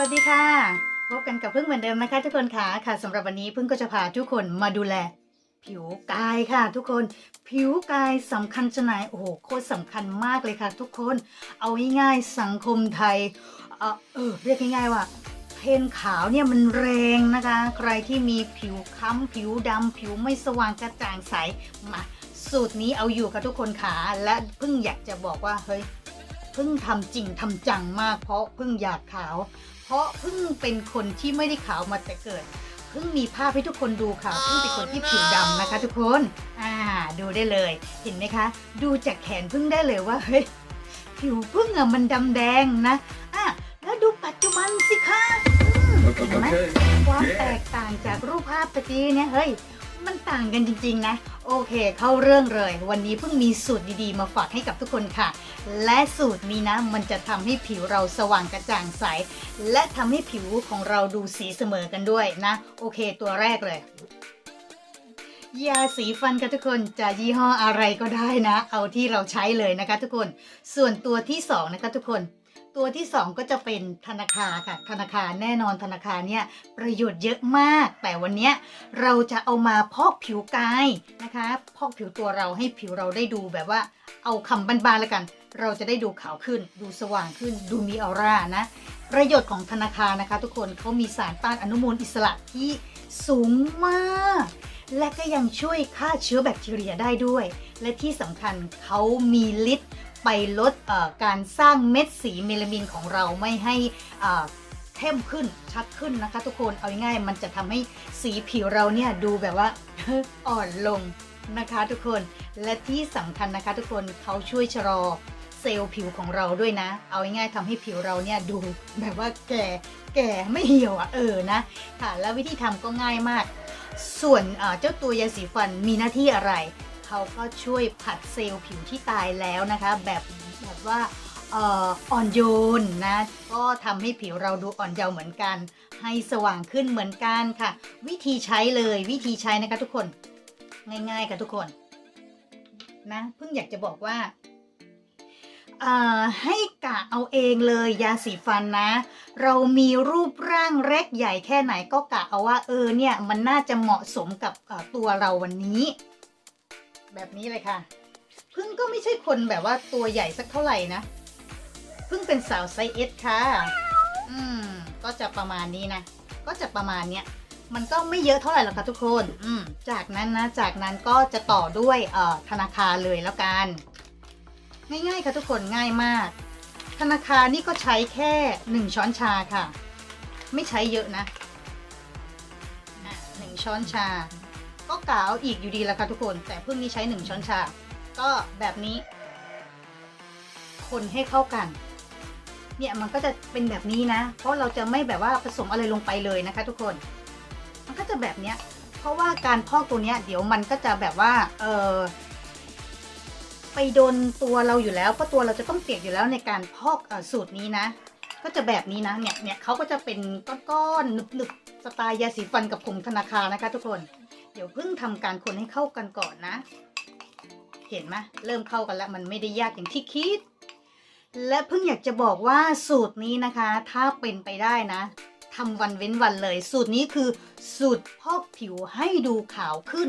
วัสดีค่ะ พบกันกับพึ่งเหมือนเดิมนะคะทุกคนค่ะค่ะสำหรับวันนี้พึ่งก็จะพาทุกคนมาดูแล ผิวกายค่ะ ทุกคนผิวกายสำคัญจะไหนโอ้โหโคตรสำคัญมากเลยค่ะ ทุกคนเอาง่ายๆสังคมไทยเออเออเรียกง่ายๆว่าเพนขาวเนี่ยมันแรงนะคะ ใครที่มีผิวค้ำผิวดำผิวไม่สว่างกระจ่างใสมาสูตรนี้เอาอยู่ค่ะทุกคนขาและพิ่งอยากจะบอกว่าเฮ้ยเพิ่งทำจริงทำจังมากเพราะเพิ่งอยากขาว เพราะเพิ่งเป็นคนที่ไม่ได้ขาวมาแต่เกิดเพิ่งมีภาพให้ทุกคนดูค่ะเพิ่งเป็นคนที่ผิวดำนะคะ ทุกคนอ่าดูได้เลย เห็นไหมคะ ดูจากแขนเพิ่งได้เลยว่าเฮ้ยผิวเพิ่งอะมันดำแดงนะอะแล้วดูปัจจุบันสิคะอืมเห็นไหมความแตกต่างจากรูปภาพตะกี้เนี่ยเฮ้ย มันต่างกันจริง ๆ นะ โอเค เข้าเรื่องเลย วันนี้เพิ่งมีสูตรดีๆ มาฝากให้กับทุกคนค่ะ และสูตรนี้นะ มันจะทำให้ผิวเราสว่างกระจ่างใส และทำให้ผิวของเราดูสีเสมอกันด้วยนะ โอเค ตัวแรกเลยยาสีฟันกันทุกคนจะยี่ห้ออะไรก็ได้นะ เอาที่เราใช้เลยนะคะทุกคน ส่วนตัวที่สองนะคะทุกคน ตัวที่ 2 ก็จะเป็นธนาคารค่ะ ธนาคารแน่นอนธนาคารเนี่ยประโยชน์เยอะมาก แต่วันนี้เราจะเอามาพอกผิวกายนะคะ พอกผิวตัวเราให้ผิวเราได้ดูแบบว่าเอาคำบานๆแล้วกัน เราจะได้ดูขาวขึ้น ดูสว่างขึ้น ดูมีออร่านะ ประโยชน์ของธนาคารนะคะ ทุกคนเขามีสารต้านอนุมูลอิสระที่สูงมาก และก็ยังช่วยฆ่าเชื้อแบคทีเรียได้ด้วย และที่สำคัญเขามีฤทธิ์ ไปลดการสร้างเม็ดสีเมลามินของเราไม่ให้เข้มขึ้นชัดขึ้นนะคะ ทุกคนเอาง่ายๆมันจะทำให้สีผิวเราเนี่ยดูแบบว่าอ่อนลงนะคะทุกคนและที่สำคัญนะคะ ทุกคนเขาช่วยชะลอเซลล์ผิวของเราด้วยนะ เอาง่ายๆทำให้ผิวเราเนี่ยดูแบบว่าแก่แก่ไม่เหี่ยวอะเออนะค่ะแล้ววิธีทำก็ง่ายมาก ส่วนเจ้าตัวยาสีฟันมีหน้าที่อะไร เขาก็ช่วยผัดเซลล์ผิวที่ตายแล้วนะคะ แบบแบบว่าอ่ออ่อนโยนนะ ก็ทำให้ผิวเราดูอ่อนเยาว์เหมือนกัน ให้สว่างขึ้นเหมือนกันค่ะ วิธีใช้เลยวิธีใช้นะคะทุกคนง่ายๆค่ะทุกคนนะเพิ่งอยากจะบอกว่าให้กะเอาเองเลยยาสีฟันนะ เรามีรูปร่างเล็กใหญ่แค่ไหนก็กะเอาว่าเออเนี่ยมันน่าจะเหมาะสมกับตัวเราวันนี้ แบบนี้เลยค่ะ พึ่งก็ไม่ใช่คนแบบว่าตัวใหญ่สักเท่าไหร่นะ พึ่งเป็นสาวไซส์เอสค่ะ อืม ก็จะประมาณนี้นะ ก็จะประมาณเนี้ย มันก็ไม่เยอะเท่าไหร่หรอกค่ะทุกคน อืม จากนั้นนะ จากนั้นก็จะต่อด้วยเอ่อธนาคารเลยแล้วกัน ง่ายๆค่ะทุกคนง่ายมาก ธนาคารนี่ก็ใช้แค่หนึ่งช้อนชาค่ะ ไม่ใช้เยอะนะอะหนึ่งช้อนชา ก็กาวอีกอยู่ดีแล้วค่ะทุกคน แต่เพิ่งนี้ใช้หนึ่งช้อนชา ก็แบบนี้ คนให้เข้ากัน เนี่ยมันก็จะเป็นแบบนี้นะ เพราะเราจะไม่แบบว่าผสมอะไรลงไปเลยนะคะ ทุกคน มันก็จะแบบเนี้ย เพราะว่าการพอกตัวเนี้ย เดี๋ยวมันก็จะแบบว่า เออไปโดนตัวเราอยู่แล้วเพราะตัวเราจะต้องเปียกอยู่แล้วในการพอกอสูตรนี้นะ ก็จะแบบนี้นะเนี่ยเนี่ยเขาก็จะเป็นก้อนๆหนึบๆสไตล์ยาสีฟันกับผงธนาคารนะคะ ทุกคน เดี๋ยวเพิ่งทำการคนให้เข้ากันก่อนนะ เห็นไหมเริ่มเข้ากันแล้วมันไม่ได้ยากอย่างที่คิด และเพิ่งอยากจะบอกว่าสูตรนี้นะคะ ถ้าเป็นไปได้นะทำวันเว้นวันเลย สูตรนี้คือสูตรพอกผิวให้ดูขาวขึ้น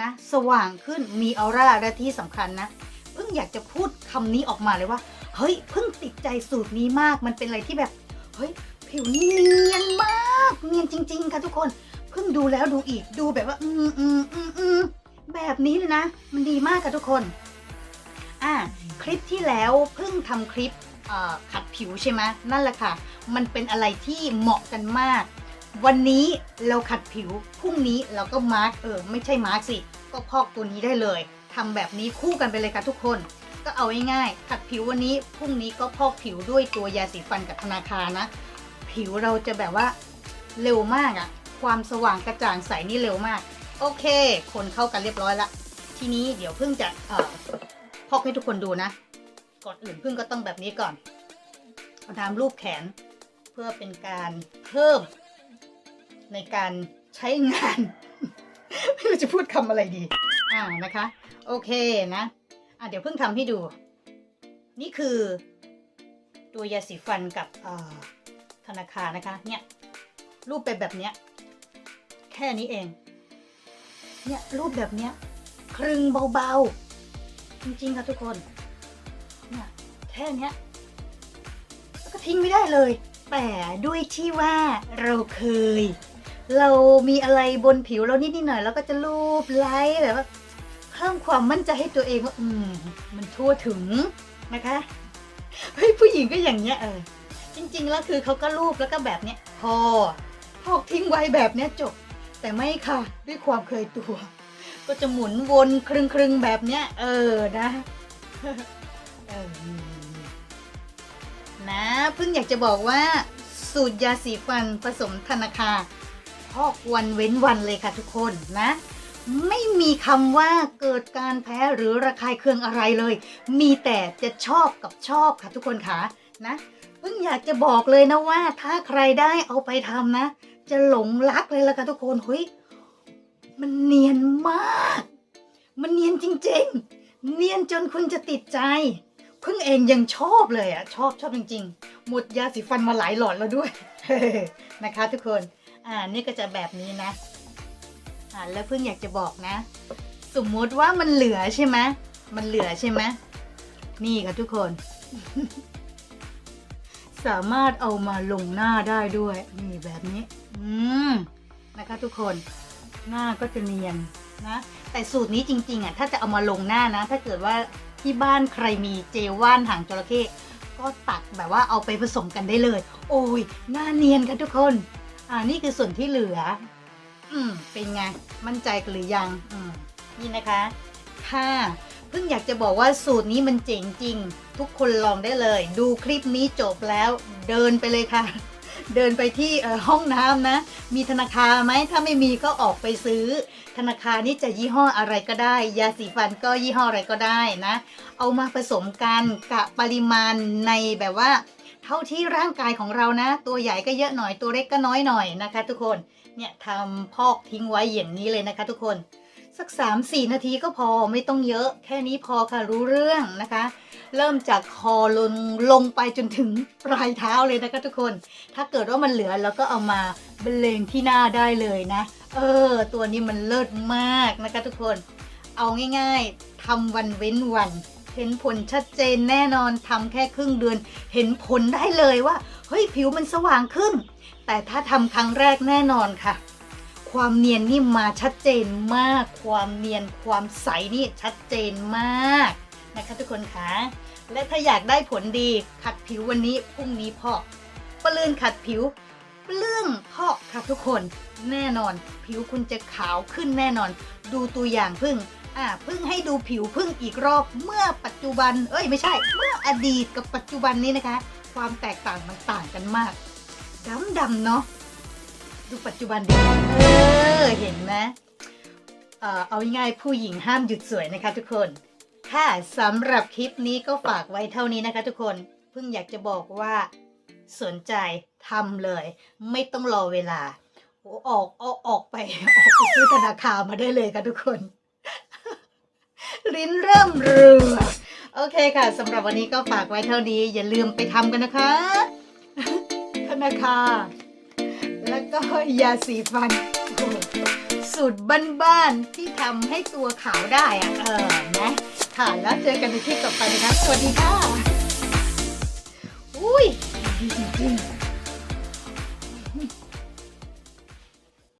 นะสว่างขึ้นมีออร่าและที่สำคัญนะเพิ่งอยากจะพูดคำนี้ออกมาเลยว่า เฮ้ยเพิ่งติดใจสูตรนี้มากมันเป็นอะไรที่แบบ เฮ้ยผิวนี่เนียนมาก เนียนจริง ๆ ค่ะทุกคน พิ่งดูแล้วดูอีกดูแบบว่า อืมอืมอืมอืมแบบนี้เลยนะ มันดีมากค่ะทุกคน อ่า คลิปที่แล้วเพิ่งทำคลิปขัดผิวใช่ไหมนั่นแหละค่ะ มันเป็นอะไรที่เหมาะกันมาก วันนี้เราขัดผิวพรุ่งนี้เราก็มาร์กเออ ไม่ใช่มาร์กสิ ก็พอกตัวนี้ได้เลยทำแบบนี้คู่กันไปเลยค่ะทุกคน ก็เอาง่ายๆขัดผิววันนี้พรุ่งนี้ก็พอกผิวด้วยตัวยาสีฟันกับธนาคารนะ ผิวเราจะแบบว่าเร็วมากอะ ความสว่างกระจ่างใสนี่เร็วมาก โอเค คนเข้ากันเรียบร้อยละทีนี้เดี๋ยวเพิ่งจะเอ่อพอกให้ทุกคนดูนะ ก่อนอื่นเพิ่งก็ต้องแบบนี้ก่อนเอาน้ำรูปแขนเพื่อเป็นการเพิ่ม ในการใช้งาน ไม่รู้จะพูดคำอะไรดีอ่านะคะ โอเคนะอะเดี๋ยวเพิ่งทำให้ดู นี่คือตัวยาสีฟันกับธนาคารนะคะ เนี่ย รูปเป็นแบบเนี้ย แค่นี้เอง เนี่ยรูปแบบเนี้ยครึงเบาๆ จริงๆค่ะทุกคนเนี่ยแค่เนี้ยแล้วก็ทิ้งไม่ได้เลย แต่ด้วยที่ว่าเราเคย เรามีอะไรบนผิวเรานิดๆหน่อยๆเราก็จะรูปไล้แบบว่าเพิ่มความมั่นใจให้ตัวเองว่าอืม มันทั่วถึงนะคะเฮ้ยผู้หญิงก็อย่างเงี้ยเออจริง ๆ แล้วคือเขาก็รูปแล้วก็แบบเนี้ยพอพอกทิ้งไว้แบบเนี้ยจบ แต่ไม่ค่ะ ด้วยความเคยตัว ก็จะหมุนวนครึงๆแบบเนี้ย เออนะเออนะเพิ่งอยากจะบอกว่า สูตรยาสีฟันผสมธนาคารพอกวันเว้นวันเลยค่ะทุกคนนะ ไม่มีคำว่าเกิดการแพ้หรือระคายเคืองอะไรเลย มีแต่จะชอบกับชอบค่ะทุกคนค่ะนะเพิ่งอยากจะบอกเลยนะว่า ถ้าใครได้เอาไปทำนะ จะหลงรักเลยละค่ะทุกคนเฮ้ยมันเนียนมาก มันเนียนจริง ๆ เนียนจนคุณจะติดใจเพิ่งเองยังชอบเลยอะชอบชอบจริง ๆ หมดยาสีฟันมาหลายหลอดแล้วด้วยนะคะ ทุกคนอ่านี่ก็จะแบบนี้นะอ่าแล้วเพิ่งอยากจะบอกนะ สมมติว่ามันเหลือใช่ไหมมันเหลือใช่ไหมนี่ค่ะทุกคน สามารถเอามาลงหน้าได้ด้วยนี่แบบนี้ อืมนะคะทุกคนหน้าก็จะเนียนนะ แต่สูตรนี้จริง ๆอะถ้าจะเอามาลงหน้านะ ถ้าเกิดว่าที่บ้านใครมีเจลว่านหางจระเข้ก็ตักแบบว่าเอาไปผสมกันได้เลย โอ้ยหน้าเนียนค่ะทุกคน อ่านี่คือส่วนที่เหลือ อืมเป็นไง มั่นใจกันหรือยัง อืมนี่นะคะค่ะ เพิ่งอยากจะบอกว่าสูตรนี้มันเจ๋งจริง ทุกคนลองได้เลย ดูคลิปนี้จบแล้วเดินไปเลยค่ะ เดินไปที่ห้องน้ำนะ มีธนาคารไหมถ้าไม่มีก็ออกไปซื้อ ธนาคารนี่จะยี่ห้ออะไรก็ได้ ยาสีฟันก็ยี่ห้ออะไรก็ได้นะ เอามาผสมกันกะปริมาณในแบบว่า เท่าที่ร่างกายของเรานะ ตัวใหญ่ก็เยอะหน่อยตัวเล็กก็น้อยหน่อยนะคะ ทุกคนเนี่ยทำพอกทิ้งไว้อย่างนี้เลยนะคะ ทุกคน สัก 3-4 นาทีก็พอไม่ต้องเยอะแค่นี้พอค่ะรู้เรื่องนะคะ เริ่มจากคอลงลงไปจนถึงปลายเท้าเลยนะคะทุกคน ถ้าเกิดว่ามันเหลือเราก็เอามาเบลงที่หน้าได้เลยนะ เออ ตัวนี้มันเลิศมากนะคะทุกคน เอาง่ายๆทำวันเว้นวันเห็นผลชัดเจนแน่นอนทำแค่ครึ่งเดือน เห็นผลได้เลยว่าเฮ้ยผิวมันสว่างขึ้น แต่ถ้าทำครั้งแรกแน่นอนค่ะ ความเนียนนี่มาชัดเจนมาก ความเนียนความใสนี่ชัดเจนมากนะคะทุกคนคะและถ้าอยากได้ผลดีขัดผิววันนี้พรุ่งนี้พอกปลื่นขัดผิวเปลื้องพอกค่ะทุกคนแน่นอน ผิวคุณจะขาวขึ้นแน่นอน ดูตัวอย่างพึ่งอ่าพึ่งให้ดูผิวพึ่งอีกรอบเมื่อปัจจุบัน เอ้ยไม่ใช่ เมื่ออดีตกับปัจจุบันนี้นะคะ ความแตกต่างมันต่างกันมากดำดำเนาะ ดูปัจจุบันดิเออ เห็นไหมเอาง่ายๆผู้หญิงห้ามหยุดสวยนะคะทุกคน ค่ะสำหรับคลิปนี้ก็ฝากไว้เท่านี้นะคะทุกคน เพิ่งอยากจะบอกว่าสนใจทำเลย ไม่ต้องรอเวลาอออกออกออกไปออกไปซื้อธนาคารมาได้เลยค่ะทุกคน ลิ้นเริ่มเรือ โอเคค่ะสำหรับวันนี้ก็ฝากไว้เท่านี้ อย่าลืมไปทำกันนะคะ ธนาคาร แล้วก็ยาสีฟันโอ้โหสูตรบ้านๆที่ทำให้ตัวขาวได้อะเออนะค่ะแล้วเจอกันในคลิปต่อไปนะคะสวัสดีค่ะอุ้ยดีจริงๆ